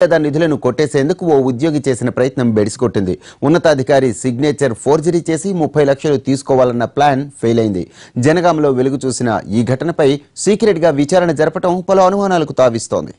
లేదా నిధులను కొట్టేసేందుకు ఓ ఉద్యోగి చేసిన ప్రయత్నం బెడిసికొట్టింది. ఉన్నతాధికారి సిగ్నేచర్ ఫోర్జరీ చేసి ముప్పై లక్షలు తీసుకోవాలన్న ప్లాన్ ఫెయిల్ అయింది జనగాంలో వెలుగు చూసిన ఈ ఘటనపై సీక్రెట్గా విచారణ జరపడం పలు అనుమానాలకు తావిస్తోంది.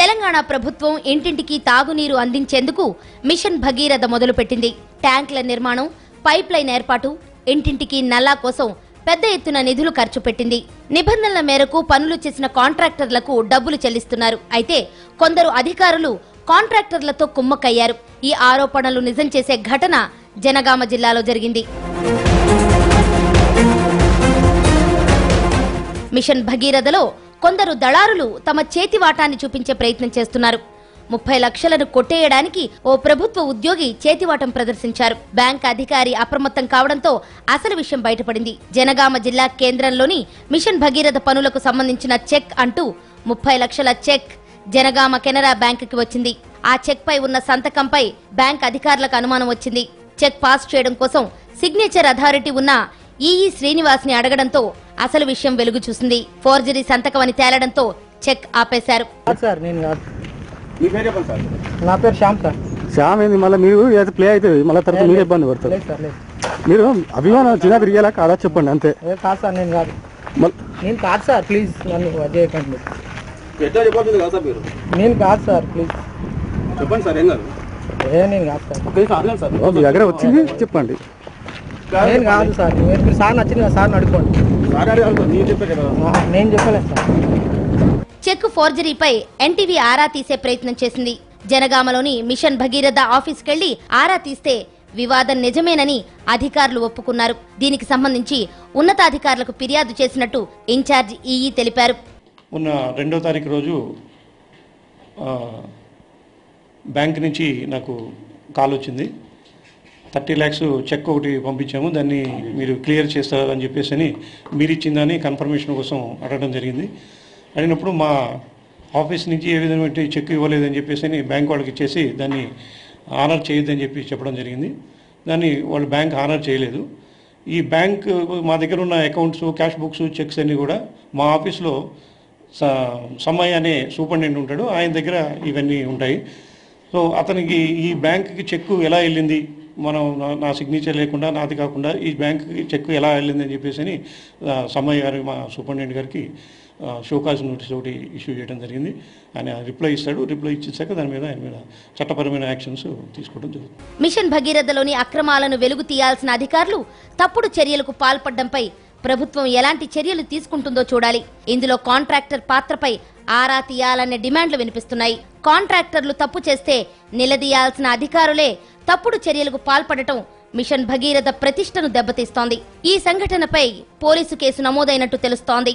తెలంగాణ ప్రభుత్వం ఇంటింటికి తాగునీరు అందించేందుకు మిషన్ భగీరథ మొదలుపెట్టింది. ట్యాంకుల నిర్మాణం పైప్ లైన్ ఏర్పాటు ఇంటింటికి నల్లా కోసం పెద్ద ఎత్తున నిధులు ఖర్చు పెట్టింది. నిబంధనల మేరకు పనులు చేసిన కాంట్రాక్టర్లకు డబ్బులు చెల్లిస్తున్నారు. అయితే కొందరు అధికారులు కాంట్రాక్టర్లతో కుమ్మక్కయ్యారు. ఈ ఆరోపణలు నిజం చేసే ఘటన జనగామ జిల్లాలో జరిగింది. మిషన్ భగీరథలో కొందరు దళారులు తమ చేతి వాటాన్ని చూపించే ప్రయత్నం చేస్తున్నారు. ముప్పై లక్షలను కొట్టేయడానికి ఓ ప్రభుత్వ ఉద్యోగి చేతివాటం ప్రదర్శించారు. బ్యాంక్ అధికారి అప్రమత్తం కావడంతో అసలు విషయం బయటపడింది. జనగామ జిల్లా కేంద్రంలోని మిషన్ భగీరథ పనులకు సంబంధించిన చెక్ అంటూ ముప్పై లక్షల చెక్ జనగామ కెనరా బ్యాంకుకి వచ్చింది. ఆ చెక్ పై ఉన్న సంతకంపై బ్యాంక్ అధికారులకు అనుమానం వచ్చింది. చెక్ పాస్ చేయడం కోసం సిగ్నేచర్ అథారిటీ ఉన్న ఈఈ శ్రీనివాస్ని అడగడంతో అసలు విషయం వెలుగు చూసింది. ఫోర్జరీ సంతకం అని తేలడంతో చెక్ ఆపేశారు. మీ పేరు చెప్పండి సార్. నా పేరు శ్యామ్ సార్. శ్యామ్ ఏంది మళ్ళీ మీరు ఏదో ప్లే అవుతుంది మళ్ళీ తర్వాత మీరు ఇబ్బంది పడతారు. మీరు అభిమానం చిన్న తిరిగేలా కాదా చెప్పండి అంతే. ఏ కాదు సార్ నేను కాదు. నేను కాదు సార్ ప్లీజ్ నన్ను అది చేయకండి. నేను కాదు సార్ ప్లీజ్ చెప్పండి సార్ ఏం కాదు. ఏ నేను కాదు సార్. మీ దగ్గర వచ్చింది చెప్పండి. నేను కాదు సార్ మీరు సార్ నచ్చింది అడుకోండి సార్ ఆ, నేను చెప్పలేదు సార్. చెక్ ఫోర్జరీపై ఎన్టీవీ ఆరా తీసే ప్రయత్నం చేసింది. జనగామలోని మిషన్ భగీరథ ఆఫీస్కెళ్ళి ఆరా తీస్తే వివాదం నిజమేనని అధికారులు ఒప్పుకున్నారు. దీనికి సంబంధించి ఉన్నతాధికారులకు ఫిర్యాదు చేసినట్టు ఇన్ఛార్జ్ ఈఈ తెలిపారు. మొన్న రెండో తారీఖు రోజు బ్యాంక్ నుంచి నాకు కాల్ వచ్చింది. థర్టీ ల్యాక్స్ చెక్ ఒకటి పంపించాము. దాన్ని మీరు క్లియర్ చేస్తారని చెప్పేసి అని మీరు ఇచ్చిందని కన్ఫర్మేషన్ కోసం అడగడం జరిగింది. అడిగినప్పుడు మా ఆఫీస్ నుంచి ఏ విధమైన చెక్ ఇవ్వలేదని చెప్పేసి అని బ్యాంక్ వాళ్ళకి ఇచ్చేసి దాన్ని ఆనర్ చేయొద్దని చెప్పి చెప్పడం జరిగింది. దాన్ని వాళ్ళు బ్యాంక్ ఆనర్ చేయలేదు. ఈ బ్యాంక్ మా దగ్గర ఉన్న అకౌంట్స్ క్యాష్ బుక్స్ చెక్స్ అన్నీ కూడా మా ఆఫీస్లో స- సమ్మయ్య అనే సూపరింటెండెంట్ ఉంటాడు. ఆయన దగ్గర ఇవన్నీ ఉంటాయి. సో అతనికి ఈ బ్యాంక్కి చెక్కు ఎలా వెళ్ళింది? మనం నా- నా సిగ్నేచర్ లేకుండా నాది కాకుండా ఈ బ్యాంక్కి చెక్కు ఎలా వెళ్ళింది అని చెప్పేసి అని సమ్మయ్య గారు మా సూపరింటెండెంట్ గారికి షోకాజ్ నోటీస్ ఒకటి ఇష్యూ చేయడం జరిగింది. ఆయన రిప్లై ఇస్తాడు. రిప్లై ఇచ్చేసాక దాని మీద ఆయన మీద చట్టపరమైన యాక్షన్స్ తీసుకోవడం జరుగుతుంది. మిషన్ భగీరథలోని అక్రమాలను వెలుగు తీయాల్సిన అధికారులు తప్పుడు చర్యలకు పాల్పడ్డంపై ప్రభుత్వం ఎలాంటి చర్యలు తీసుకుంటుందో చూడాలి. ఇందులో కాంట్రాక్టర్ పాత్రపై ఆరా తీయాలనే డిమాండ్లు వినిపిస్తున్నాయి. కాంట్రాక్టర్లు తప్పు చేస్తే నిలదీయాల్సిన అధికారులే తప్పుడు చర్యలకు పాల్పడటం మిషన్ భగీరథ ప్రతిష్టను దెబ్బతీస్తోంది. ఈ సంఘటనపై పోలీసు కేసు నమోదైనట్టు తెలుస్తోంది.